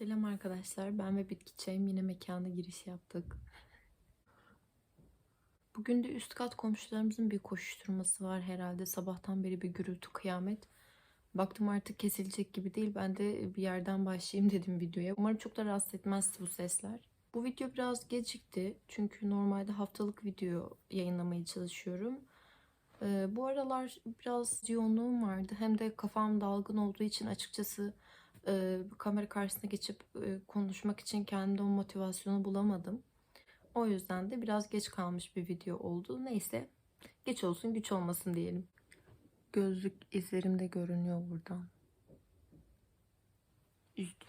Selam arkadaşlar. Ben ve Bitki Çayım yine mekana giriş yaptık. Bugün de üst kat komşularımızın bir koşuşturması var herhalde. Sabahtan beri bir gürültü kıyamet. Baktım artık kesilecek gibi değil. Ben de bir yerden başlayayım dedim videoya. Umarım çok da rahatsız etmez bu sesler. Bu video biraz gecikti. Çünkü normalde haftalık video yayınlamaya çalışıyorum. Ee, bu aralar biraz yoğunluğum vardı. Hem de kafam dalgın olduğu için açıkçası e, kamera karşısına geçip e, konuşmak için kendimde o motivasyonu bulamadım. O yüzden de biraz geç kalmış bir video oldu. Neyse geç olsun güç olmasın diyelim. Gözlük izlerim de görünüyor buradan. Üzdüm.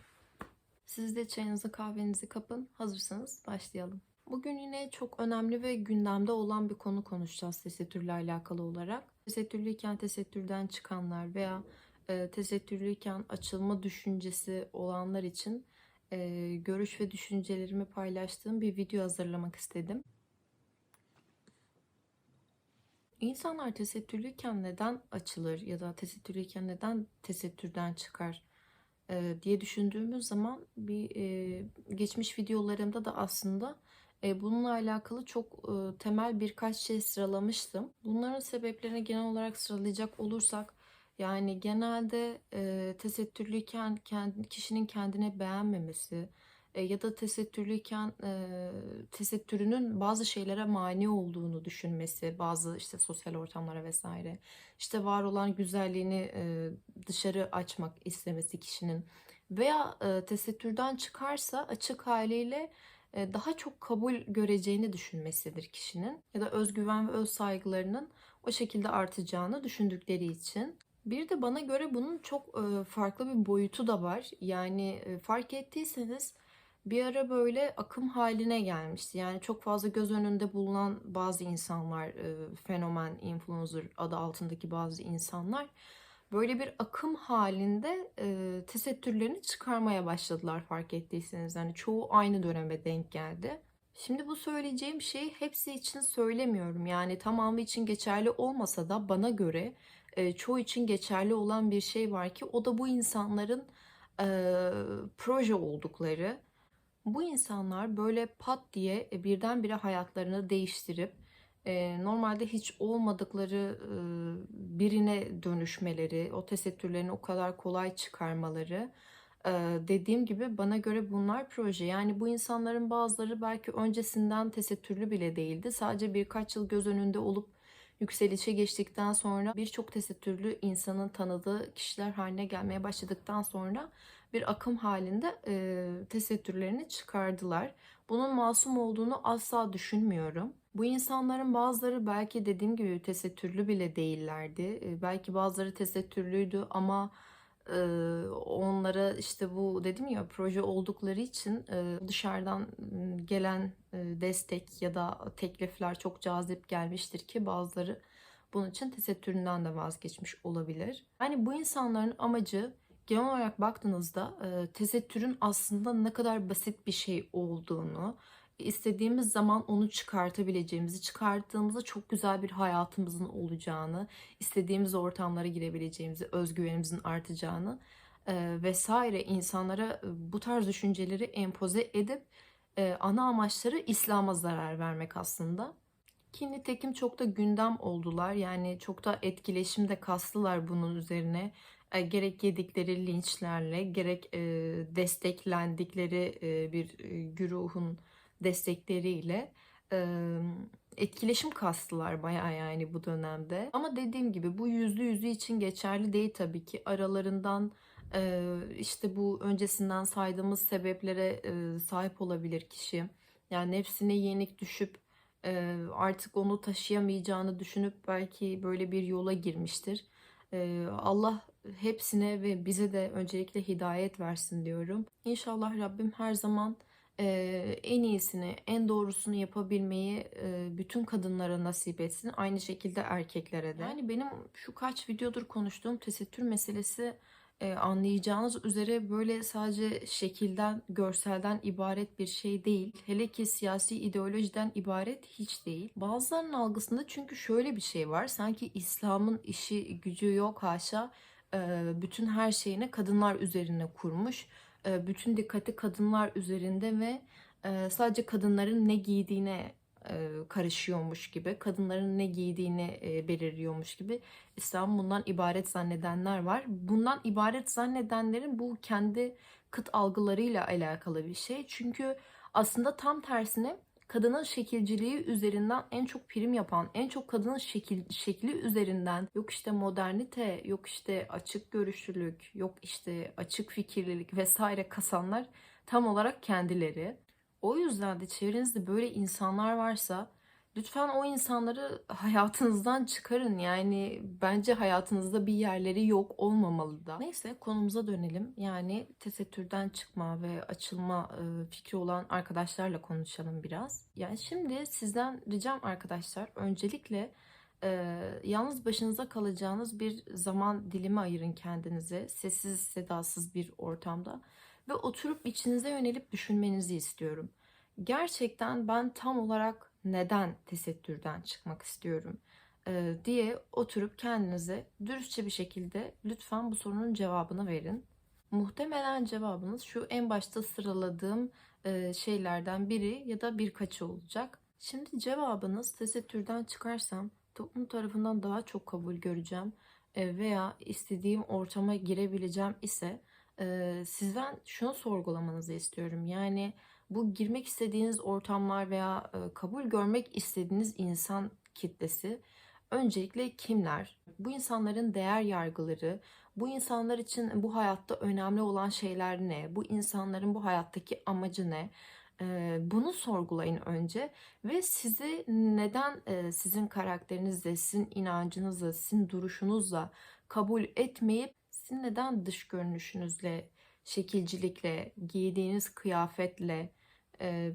Siz de çayınızı kahvenizi kapın. Hazırsanız başlayalım. Bugün yine çok önemli ve gündemde olan bir konu konuşacağız tesettürle alakalı olarak. Tesettürlüyken tesettürden çıkanlar veya e, tesettürlüyken açılma düşüncesi olanlar için e, görüş ve düşüncelerimi paylaştığım bir video hazırlamak istedim. İnsanlar tesettürlüyken neden açılır ya da tesettürlüyken neden tesettürden çıkar e, diye düşündüğümüz zaman bir e, geçmiş videolarımda da aslında bununla alakalı çok e, temel birkaç şey sıralamıştım. Bunların sebeplerini genel olarak sıralayacak olursak yani genelde e, tesettürlüyken kendi, kişinin kendine beğenmemesi e, ya da tesettürlüyken e, tesettürünün bazı şeylere mani olduğunu düşünmesi, bazı işte sosyal ortamlara vesaire, işte var olan güzelliğini e, dışarı açmak istemesi kişinin veya e, tesettürden çıkarsa açık haliyle e, daha çok kabul göreceğini düşünmesidir kişinin ya da özgüven ve öz saygılarının o şekilde artacağını düşündükleri için. Bir de bana göre bunun çok e, farklı bir boyutu da var. Yani e, fark ettiyseniz bir ara böyle akım haline gelmişti. Yani çok fazla göz önünde bulunan bazı insanlar, e, fenomen, influencer adı altındaki bazı insanlar böyle bir akım halinde tesettürlerini çıkarmaya başladılar fark ettiyseniz. Yani çoğu aynı döneme denk geldi. Şimdi bu söyleyeceğim şey hepsi için söylemiyorum. Yani tamamı için geçerli olmasa da bana göre e, çoğu için geçerli olan bir şey var ki o da bu insanların e, proje oldukları. Bu insanlar böyle pat diye e, birdenbire hayatlarını değiştirip e, normalde hiç olmadıkları e, birine dönüşmeleri, o tesettürlerini o kadar kolay çıkarmaları e, dediğim gibi bana göre bunlar proje. Yani bu insanların bazıları belki öncesinden tesettürlü bile değildi. Sadece birkaç yıl göz önünde olup yükselişe geçtikten sonra birçok tesettürlü insanın tanıdığı kişiler haline gelmeye başladıktan sonra bir akım halinde e, tesettürlerini çıkardılar. Bunun masum olduğunu asla düşünmüyorum. Bu insanların bazıları belki dediğim gibi tesettürlü bile değillerdi. E, belki bazıları tesettürlüydü ama onlara işte bu dedim ya proje oldukları için dışarıdan gelen destek ya da teklifler çok cazip gelmiştir ki bazıları bunun için tesettüründen de vazgeçmiş olabilir. Yani bu insanların amacı genel olarak baktığınızda tesettürün aslında ne kadar basit bir şey olduğunu, istediğimiz zaman onu çıkartabileceğimizi, çıkarttığımızda çok güzel bir hayatımızın olacağını, istediğimiz ortamlara girebileceğimizi, özgüvenimizin artacağını e, vesaire insanlara bu tarz düşünceleri empoze edip e, ana amaçları İslam'a zarar vermek aslında. Ki nitekim çok da gündem oldular. Yani çok da etkileşimde kastılar bunun üzerine. E, gerek yedikleri linçlerle, gerek e, desteklendikleri e, bir e, güruhun destekleriyle etkileşim kastılar bayağı yani bu dönemde. Ama dediğim gibi bu yüzlü yüzü için geçerli değil tabii ki. Aralarından işte bu öncesinden saydığımız sebeplere sahip olabilir kişi. Yani nefsine yenik düşüp artık onu taşıyamayacağını düşünüp belki böyle bir yola girmiştir. Allah hepsine ve bize de öncelikle hidayet versin diyorum. İnşallah Rabbim her zaman en iyisini, en doğrusunu yapabilmeyi bütün kadınlara nasip etsin. Aynı şekilde erkeklere de. Yani benim şu kaç videodur konuştuğum tesettür meselesi anlayacağınız üzere böyle sadece şekilden, görselden ibaret bir şey değil. Hele ki siyasi ideolojiden ibaret hiç değil. Bazılarının algısında çünkü şöyle bir şey var. Sanki İslam'ın işi gücü yok haşa bütün her şeyini kadınlar üzerine kurmuş bütün dikkati kadınlar üzerinde ve e, sadece kadınların ne giydiğine e, karışıyormuş gibi, kadınların ne giydiğini e, belirliyormuş gibi İslam bundan ibaret zannedenler var. Bundan ibaret zannedenlerin bu kendi kıt algılarıyla alakalı bir şey. Çünkü aslında tam tersine kadının şekilciliği üzerinden en çok prim yapan, en çok kadının şekil, şekli üzerinden yok işte modernite, yok işte açık görüşlülük, yok işte açık fikirlilik vesaire kasanlar tam olarak kendileri. O yüzden de çevrenizde böyle insanlar varsa lütfen o insanları hayatınızdan çıkarın. Yani bence hayatınızda bir yerleri yok olmamalı da. Neyse konumuza dönelim. Yani tesettürden çıkma ve açılma e, fikri olan arkadaşlarla konuşalım biraz. Yani şimdi sizden ricam arkadaşlar öncelikle e, yalnız başınıza kalacağınız bir zaman dilimi ayırın kendinize. Sessiz sedasız bir ortamda ve oturup içinize yönelip düşünmenizi istiyorum. Gerçekten ben tam olarak neden tesettürden çıkmak istiyorum diye oturup kendinize dürüstçe bir şekilde lütfen bu sorunun cevabını verin. Muhtemelen cevabınız şu en başta sıraladığım şeylerden biri ya da birkaçı olacak. Şimdi cevabınız tesettürden çıkarsam toplum tarafından daha çok kabul göreceğim veya istediğim ortama girebileceğim ise sizden şunu sorgulamanızı istiyorum. Yani bu girmek istediğiniz ortamlar veya e, kabul görmek istediğiniz insan kitlesi öncelikle kimler? Bu insanların değer yargıları, bu insanlar için bu hayatta önemli olan şeyler ne? Bu insanların bu hayattaki amacı ne? E, Bunu sorgulayın önce ve sizi neden e, sizin karakterinizle, sizin inancınızla, sizin duruşunuzla kabul etmeyip sizin neden dış görünüşünüzle, şekilcilikle, giydiğiniz kıyafetle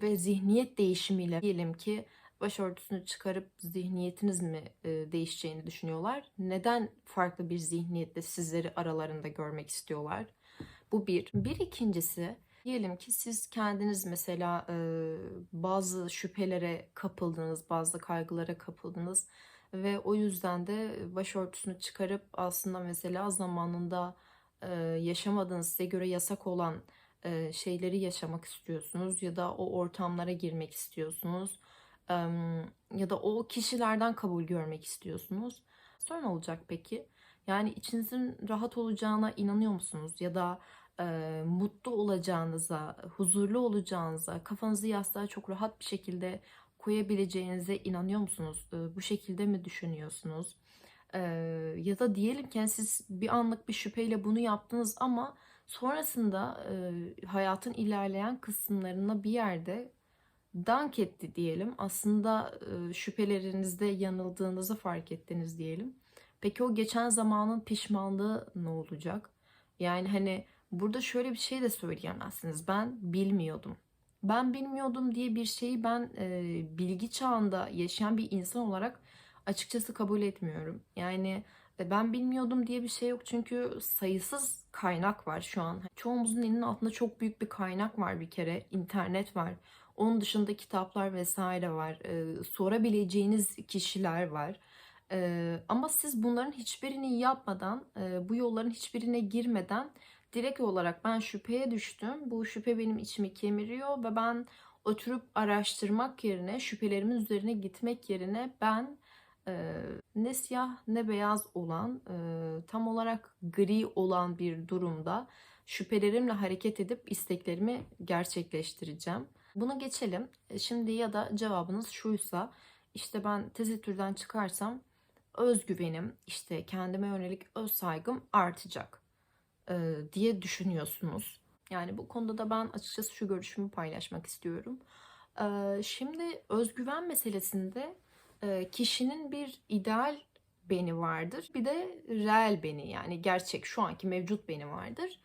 ve zihniyet değişimiyle diyelim ki başörtüsünü çıkarıp zihniyetiniz mi değişeceğini düşünüyorlar? Neden farklı bir zihniyetle sizleri aralarında görmek istiyorlar? Bu bir. Bir ikincisi diyelim ki siz kendiniz mesela bazı şüphelere kapıldınız, bazı kaygılara kapıldınız ve o yüzden de başörtüsünü çıkarıp aslında mesela zamanında yaşamadığınız size göre yasak olan şeyleri yaşamak istiyorsunuz ya da o ortamlara girmek istiyorsunuz ya da o kişilerden kabul görmek istiyorsunuz. Sonra ne olacak peki? Yani içinizin rahat olacağına inanıyor musunuz? Ya da e, mutlu olacağınıza, huzurlu olacağınıza, kafanızı yastığa çok rahat bir şekilde koyabileceğinize inanıyor musunuz? E, bu şekilde mi düşünüyorsunuz? E, ya da diyelim ki siz bir anlık bir şüpheyle bunu yaptınız ama Sonrasında e, hayatın ilerleyen kısımlarına bir yerde dank etti diyelim. Aslında e, şüphelerinizde yanıldığınızı fark ettiniz diyelim. Peki o geçen zamanın pişmanlığı ne olacak? Yani hani burada şöyle bir şey de söyleyemezsiniz. Ben bilmiyordum. Ben bilmiyordum diye bir şeyi ben e, bilgi çağında yaşayan bir insan olarak açıkçası kabul etmiyorum. Yani ben bilmiyordum diye bir şey yok çünkü sayısız kaynak var şu an. Çoğumuzun elinin altında çok büyük bir kaynak var bir kere. İnternet var. Onun dışında kitaplar vesaire var. Ee, sorabileceğiniz kişiler var. Ee, ama siz bunların hiçbirini yapmadan, e, bu yolların hiçbirine girmeden direkt olarak ben şüpheye düştüm. Bu şüphe benim içimi kemiriyor ve ben oturup araştırmak yerine, şüphelerimin üzerine gitmek yerine ben e, ne siyah ne beyaz olan e, tam olarak gri olan bir durumda şüphelerimle hareket edip isteklerimi gerçekleştireceğim. Bunu geçelim. E, şimdi ya da cevabınız şuysa işte ben tezettürden çıkarsam özgüvenim işte kendime yönelik öz saygım artacak e, diye düşünüyorsunuz. Yani bu konuda da ben açıkçası şu görüşümü paylaşmak istiyorum. E, şimdi özgüven meselesinde kişinin bir ideal beni vardır. Bir de reel beni yani gerçek şu anki mevcut beni vardır.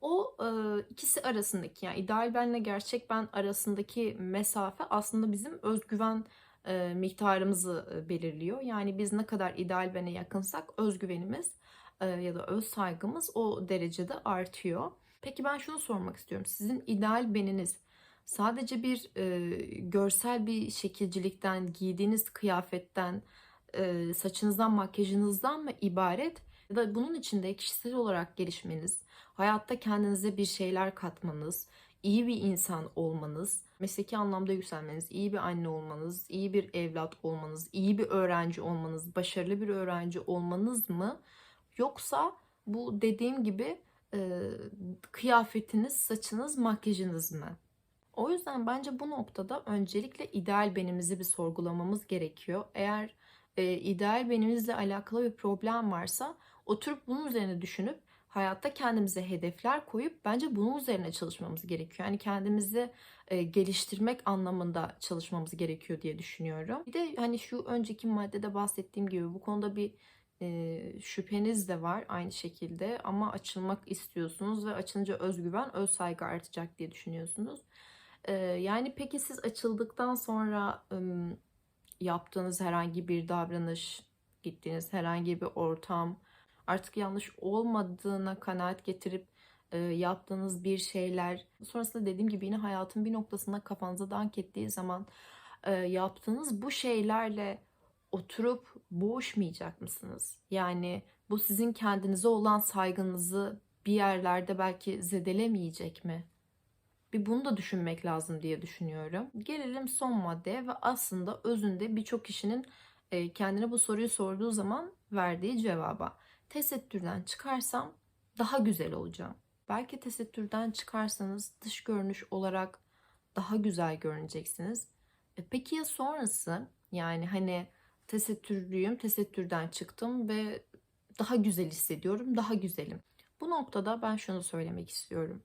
O e, ikisi arasındaki yani ideal benle gerçek ben arasındaki mesafe aslında bizim özgüven e, miktarımızı e, belirliyor. Yani biz ne kadar ideal bene yakınsak özgüvenimiz e, ya da öz saygımız o derecede artıyor. Peki ben şunu sormak istiyorum. Sizin ideal beniniz sadece bir e, görsel bir şekilcilikten, giydiğiniz kıyafetten, e, saçınızdan, makyajınızdan mı ibaret? ya da bunun içinde kişisel olarak gelişmeniz, hayatta kendinize bir şeyler katmanız, iyi bir insan olmanız, mesleki anlamda yükselmeniz, iyi bir anne olmanız, iyi bir evlat olmanız, iyi bir öğrenci olmanız, başarılı bir öğrenci olmanız mı? Yoksa bu dediğim gibi e, kıyafetiniz, saçınız, makyajınız mı? O yüzden bence bu noktada öncelikle ideal benimizi bir sorgulamamız gerekiyor. Eğer e, ideal benimizle alakalı bir problem varsa oturup bunun üzerine düşünüp hayatta kendimize hedefler koyup bence bunun üzerine çalışmamız gerekiyor. Yani kendimizi e, geliştirmek anlamında çalışmamız gerekiyor diye düşünüyorum. Bir de hani şu önceki maddede bahsettiğim gibi bu konuda bir e, şüpheniz de var aynı şekilde ama açılmak istiyorsunuz ve açılınca özgüven, öz saygı artacak diye düşünüyorsunuz. E, yani peki siz açıldıktan sonra yaptığınız herhangi bir davranış, gittiğiniz herhangi bir ortam artık yanlış olmadığına kanaat getirip e, yaptığınız bir şeyler sonrasında dediğim gibi yine hayatın bir noktasında kafanıza dank ettiği zaman e, yaptığınız bu şeylerle oturup boğuşmayacak mısınız? Yani bu sizin kendinize olan saygınızı bir yerlerde belki zedelemeyecek mi? Bir bunu da düşünmek lazım diye düşünüyorum. Gelelim son maddeye ve aslında özünde birçok kişinin e, kendine bu soruyu sorduğu zaman verdiği cevaba. Tesettürden çıkarsam daha güzel olacağım. Belki tesettürden çıkarsanız dış görünüş olarak daha güzel görüneceksiniz. E, peki ya sonrası? Yani hani tesettürlüyüm, tesettürden çıktım ve daha güzel hissediyorum, daha güzelim. Bu noktada ben şunu söylemek istiyorum.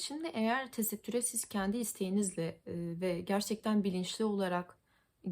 Şimdi eğer tesettüre siz kendi isteğinizle ve gerçekten bilinçli olarak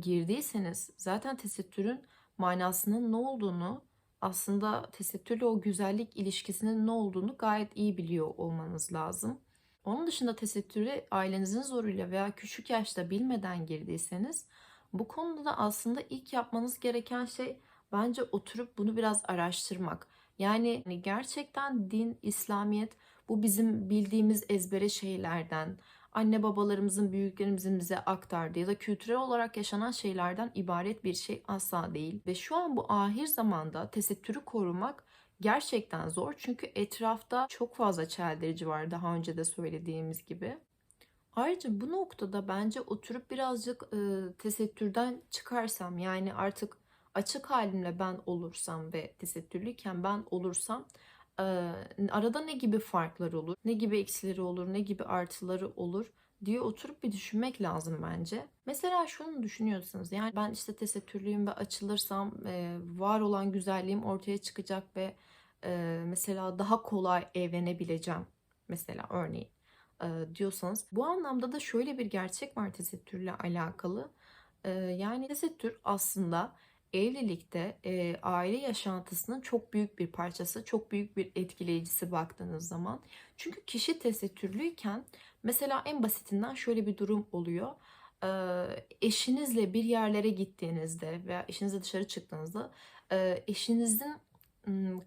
girdiyseniz zaten tesettürün manasının ne olduğunu aslında tesettürle o güzellik ilişkisinin ne olduğunu gayet iyi biliyor olmanız lazım. Onun dışında tesettüre ailenizin zoruyla veya küçük yaşta bilmeden girdiyseniz bu konuda da aslında ilk yapmanız gereken şey bence oturup bunu biraz araştırmak. Yani hani gerçekten din, İslamiyet bu bizim bildiğimiz ezbere şeylerden, anne babalarımızın, büyüklerimizin bize aktardığı ya da kültürel olarak yaşanan şeylerden ibaret bir şey asla değil. Ve şu an bu ahir zamanda tesettürü korumak gerçekten zor. Çünkü etrafta çok fazla çeldirici var daha önce de söylediğimiz gibi. Ayrıca bu noktada bence oturup birazcık e, tesettürden çıkarsam yani artık açık halimle ben olursam ve tesettürlüyken ben olursam arada ne gibi farklar olur, ne gibi eksileri olur, ne gibi artıları olur diye oturup bir düşünmek lazım bence. Mesela şunu düşünüyorsunuz yani ben işte tesettürlüyüm ve açılırsam var olan güzelliğim ortaya çıkacak ve mesela daha kolay evlenebileceğim mesela örneğin diyorsanız bu anlamda da şöyle bir gerçek var tesettürle alakalı. Yani tesettür aslında evlilikte e, aile yaşantısının çok büyük bir parçası, çok büyük bir etkileyicisi baktığınız zaman. Çünkü kişi tesettürlüyken mesela en basitinden şöyle bir durum oluyor. E, eşinizle bir yerlere gittiğinizde veya eşinizle dışarı çıktığınızda e, eşinizin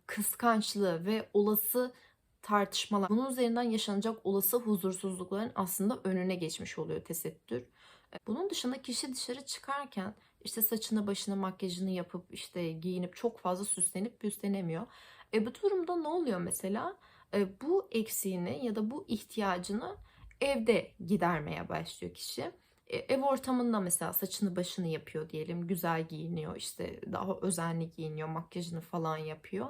kıskançlığı ve olası tartışmalar, bunun üzerinden yaşanacak olası huzursuzlukların aslında önüne geçmiş oluyor tesettür. Bunun dışında kişi dışarı çıkarken işte saçını başını makyajını yapıp işte giyinip çok fazla süslenip püslenemiyor. E bu durumda ne oluyor mesela? E, bu eksiğini ya da bu ihtiyacını evde gidermeye başlıyor kişi. E, ev ortamında mesela saçını başını yapıyor diyelim. Güzel giyiniyor işte daha özenli giyiniyor. Makyajını falan yapıyor.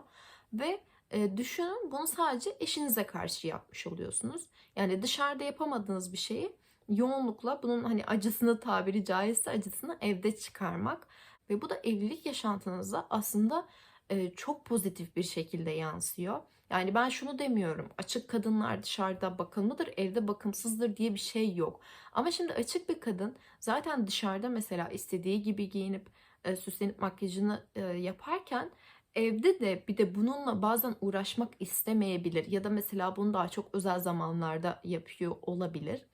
Ve e, düşünün bunu sadece eşinize karşı yapmış oluyorsunuz. Yani dışarıda yapamadığınız bir şeyi yoğunlukla bunun hani acısını tabiri caizse acısını evde çıkarmak ve bu da evlilik yaşantınıza aslında e, çok pozitif bir şekilde yansıyor. Yani ben şunu demiyorum. Açık kadınlar dışarıda bakımlıdır, evde bakımsızdır diye bir şey yok. Ama şimdi açık bir kadın zaten dışarıda mesela istediği gibi giyinip e, süslenip makyajını e, yaparken evde de bir de bununla bazen uğraşmak istemeyebilir ya da mesela bunu daha çok özel zamanlarda yapıyor olabilir.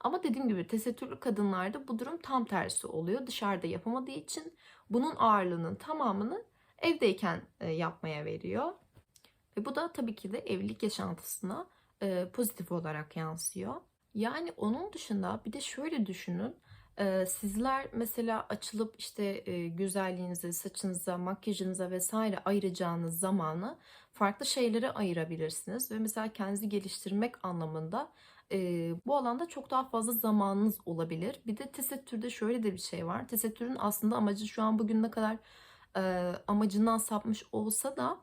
Ama dediğim gibi tesettürlü kadınlarda bu durum tam tersi oluyor. Dışarıda yapamadığı için bunun ağırlığının tamamını evdeyken e, yapmaya veriyor. Ve bu da tabii ki de evlilik yaşantısına e, pozitif olarak yansıyor. Yani onun dışında bir de şöyle düşünün. Eee, sizler mesela açılıp işte güzelliğinize, saçınıza, makyajınıza vesaire ayıracağınız zamanı farklı şeylere ayırabilirsiniz ve mesela kendinizi geliştirmek anlamında eee, bu alanda çok daha fazla zamanınız olabilir. Bir de tesettürde şöyle de bir şey var. Tesettürün aslında amacı şu an bugün ne kadar eee, amacından sapmış olsa da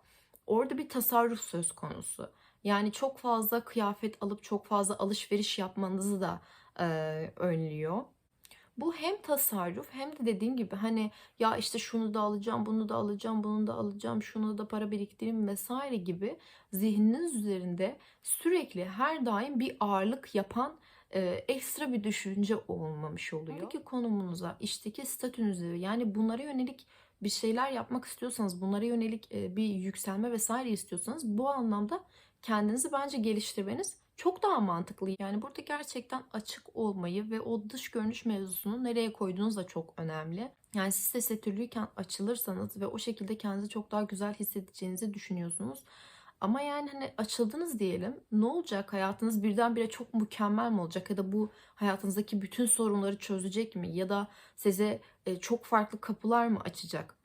orada bir tasarruf söz konusu. Yani çok fazla kıyafet alıp çok fazla alışveriş yapmanızı da eee, önlüyor. Bu hem tasarruf hem de dediğim gibi hani ya işte şunu da alacağım, bunu da alacağım, bunu da alacağım, şunu da para biriktireyim vesaire gibi zihniniz üzerinde sürekli her daim bir ağırlık yapan e, ekstra bir düşünce olmamış oluyor. Buradaki konumunuza, işteki statünüze yani bunlara yönelik bir şeyler yapmak istiyorsanız, bunlara yönelik e, bir yükselme vesaire istiyorsanız bu anlamda kendinizi bence geliştirmeniz çok daha mantıklı. Yani burada gerçekten açık olmayı ve o dış görünüş mevzusunu nereye koyduğunuz da çok önemli. Yani siz tesettürlüyken açılırsanız ve o şekilde kendinizi çok daha güzel hissedeceğinizi düşünüyorsunuz. Ama yani hani açıldınız diyelim. Ne olacak? Hayatınız birdenbire çok mükemmel mi olacak? Ya da bu hayatınızdaki bütün sorunları çözecek mi? Ya da size e, çok farklı kapılar mı açacak?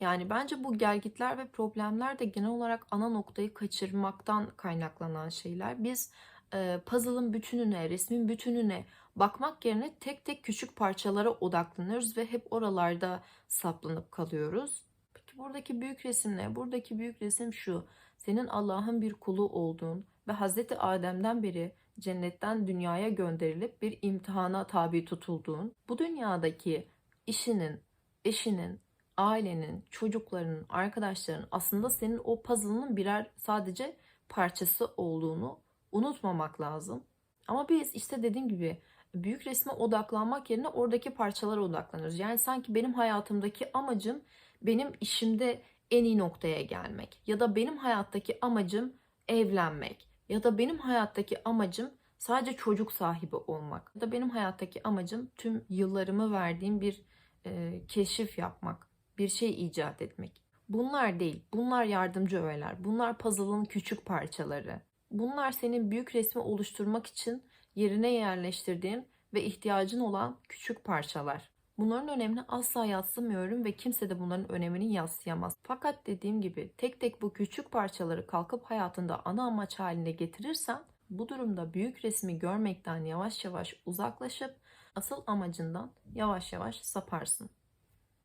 Yani bence bu gelgitler ve problemler de genel olarak ana noktayı kaçırmaktan kaynaklanan şeyler. Biz e, puzzle'ın bütününe, resmin bütününe bakmak yerine tek tek küçük parçalara odaklanıyoruz ve hep oralarda saplanıp kalıyoruz. Peki buradaki büyük resim ne? Buradaki büyük resim şu. Senin Allah'ın bir kulu olduğun ve Hazreti Adem'den beri cennetten dünyaya gönderilip bir imtihana tabi tutulduğun, bu dünyadaki işinin, eşinin, ailenin, çocuklarının, arkadaşların aslında senin o puzzle'ının birer sadece parçası olduğunu unutmamak lazım. Ama biz işte dediğim gibi büyük resme odaklanmak yerine oradaki parçalara odaklanıyoruz. Yani sanki benim hayatımdaki amacım benim işimde en iyi noktaya gelmek ya da benim hayattaki amacım evlenmek ya da benim hayattaki amacım sadece çocuk sahibi olmak ya da benim hayattaki amacım tüm yıllarımı verdiğim bir e, keşif yapmak bir şey icat etmek. Bunlar değil. Bunlar yardımcı öğeler. Bunlar puzzle'ın küçük parçaları. Bunlar senin büyük resmi oluşturmak için yerine yerleştirdiğin ve ihtiyacın olan küçük parçalar. Bunların önemini asla yatsımıyorum ve kimse de bunların önemini yatsıyamaz. Fakat dediğim gibi tek tek bu küçük parçaları kalkıp hayatında ana amaç haline getirirsen bu durumda büyük resmi görmekten yavaş yavaş uzaklaşıp asıl amacından yavaş yavaş saparsın.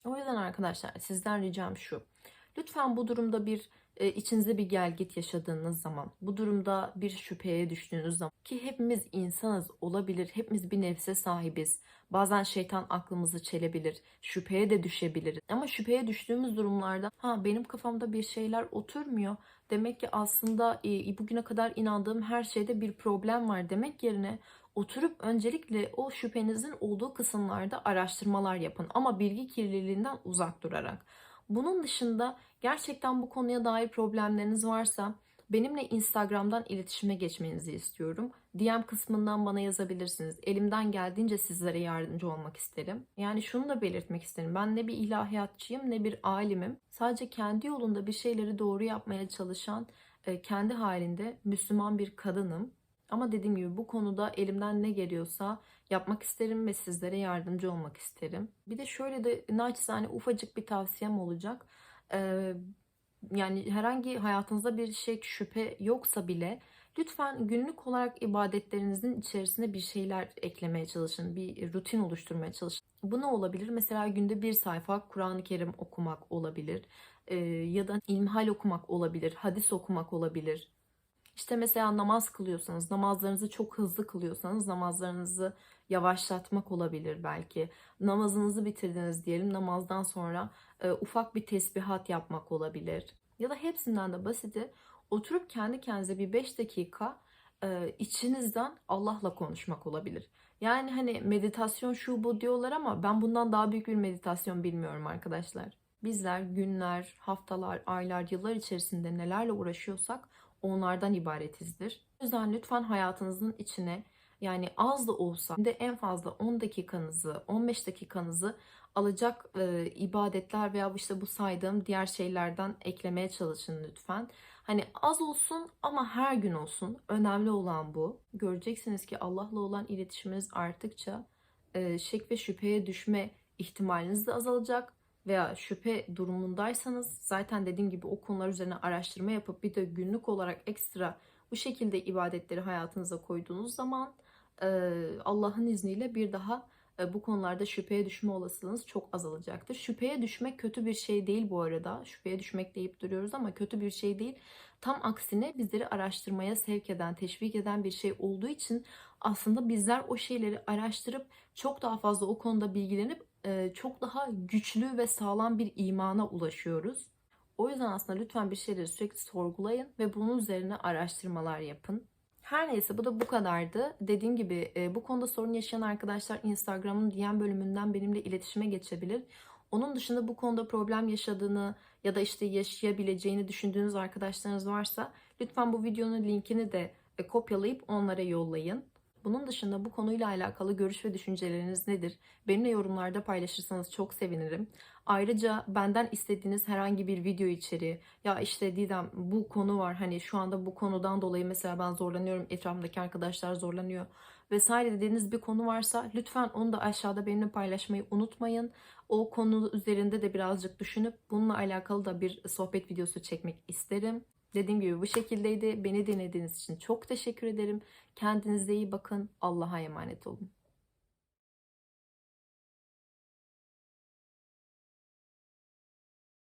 O yüzden arkadaşlar sizden ricam şu. Lütfen bu durumda bir e, içinize bir gelgit yaşadığınız zaman, bu durumda bir şüpheye düştüğünüz zaman ki hepimiz insanız olabilir, hepimiz bir nefse sahibiz. Bazen şeytan aklımızı çelebilir, şüpheye de düşebiliriz. Ama şüpheye düştüğümüz durumlarda ha benim kafamda bir şeyler oturmuyor. Demek ki aslında e, bugüne kadar inandığım her şeyde bir problem var demek yerine oturup öncelikle o şüphenizin olduğu kısımlarda araştırmalar yapın ama bilgi kirliliğinden uzak durarak. Bunun dışında gerçekten bu konuya dair problemleriniz varsa benimle Instagram'dan iletişime geçmenizi istiyorum. DM kısmından bana yazabilirsiniz. Elimden geldiğince sizlere yardımcı olmak isterim. Yani şunu da belirtmek isterim. Ben ne bir ilahiyatçıyım ne bir alimim. Sadece kendi yolunda bir şeyleri doğru yapmaya çalışan, e, kendi halinde Müslüman bir kadınım. Ama dediğim gibi bu konuda elimden ne geliyorsa yapmak isterim ve sizlere yardımcı olmak isterim. Bir de şöyle de naçizane ufacık bir tavsiyem olacak. Ee, yani herhangi hayatınızda bir şey şüphe yoksa bile lütfen günlük olarak ibadetlerinizin içerisine bir şeyler eklemeye çalışın. Bir rutin oluşturmaya çalışın. Bu ne olabilir? Mesela günde bir sayfa Kur'an-ı Kerim okumak olabilir. Ee, ya da ilmihal okumak olabilir. Hadis okumak olabilir işte mesela namaz kılıyorsanız, namazlarınızı çok hızlı kılıyorsanız namazlarınızı yavaşlatmak olabilir belki. Namazınızı bitirdiniz diyelim, namazdan sonra e, ufak bir tesbihat yapmak olabilir. Ya da hepsinden de basiti oturup kendi kendinize bir 5 dakika e, içinizden Allah'la konuşmak olabilir. Yani hani meditasyon şu bu diyorlar ama ben bundan daha büyük bir meditasyon bilmiyorum arkadaşlar. Bizler günler, haftalar, aylar, yıllar içerisinde nelerle uğraşıyorsak onlardan ibaretizdir. O yüzden lütfen hayatınızın içine yani az da olsa de en fazla 10 dakikanızı, 15 dakikanızı alacak e, ibadetler veya işte bu saydığım diğer şeylerden eklemeye çalışın lütfen. Hani az olsun ama her gün olsun. Önemli olan bu. Göreceksiniz ki Allah'la olan iletişiminiz arttıkça e, şek ve şüpheye düşme ihtimaliniz de azalacak veya şüphe durumundaysanız zaten dediğim gibi o konular üzerine araştırma yapıp bir de günlük olarak ekstra bu şekilde ibadetleri hayatınıza koyduğunuz zaman e, Allah'ın izniyle bir daha e, bu konularda şüpheye düşme olasılığınız çok azalacaktır. Şüpheye düşmek kötü bir şey değil bu arada. Şüpheye düşmek deyip duruyoruz ama kötü bir şey değil. Tam aksine bizleri araştırmaya sevk eden, teşvik eden bir şey olduğu için aslında bizler o şeyleri araştırıp çok daha fazla o konuda bilgilenip çok daha güçlü ve sağlam bir imana ulaşıyoruz. O yüzden aslında lütfen bir şeyleri sürekli sorgulayın ve bunun üzerine araştırmalar yapın. Her neyse bu da bu kadardı. Dediğim gibi bu konuda sorun yaşayan arkadaşlar Instagram'ın DM bölümünden benimle iletişime geçebilir. Onun dışında bu konuda problem yaşadığını ya da işte yaşayabileceğini düşündüğünüz arkadaşlarınız varsa lütfen bu videonun linkini de e, kopyalayıp onlara yollayın. Bunun dışında bu konuyla alakalı görüş ve düşünceleriniz nedir? Benimle yorumlarda paylaşırsanız çok sevinirim. Ayrıca benden istediğiniz herhangi bir video içeriği ya işte Didem bu konu var hani şu anda bu konudan dolayı mesela ben zorlanıyorum etrafımdaki arkadaşlar zorlanıyor vesaire dediğiniz bir konu varsa lütfen onu da aşağıda benimle paylaşmayı unutmayın. O konu üzerinde de birazcık düşünüp bununla alakalı da bir sohbet videosu çekmek isterim. Dediğim gibi bu şekildeydi. Beni dinlediğiniz için çok teşekkür ederim. Kendinize iyi bakın. Allah'a emanet olun.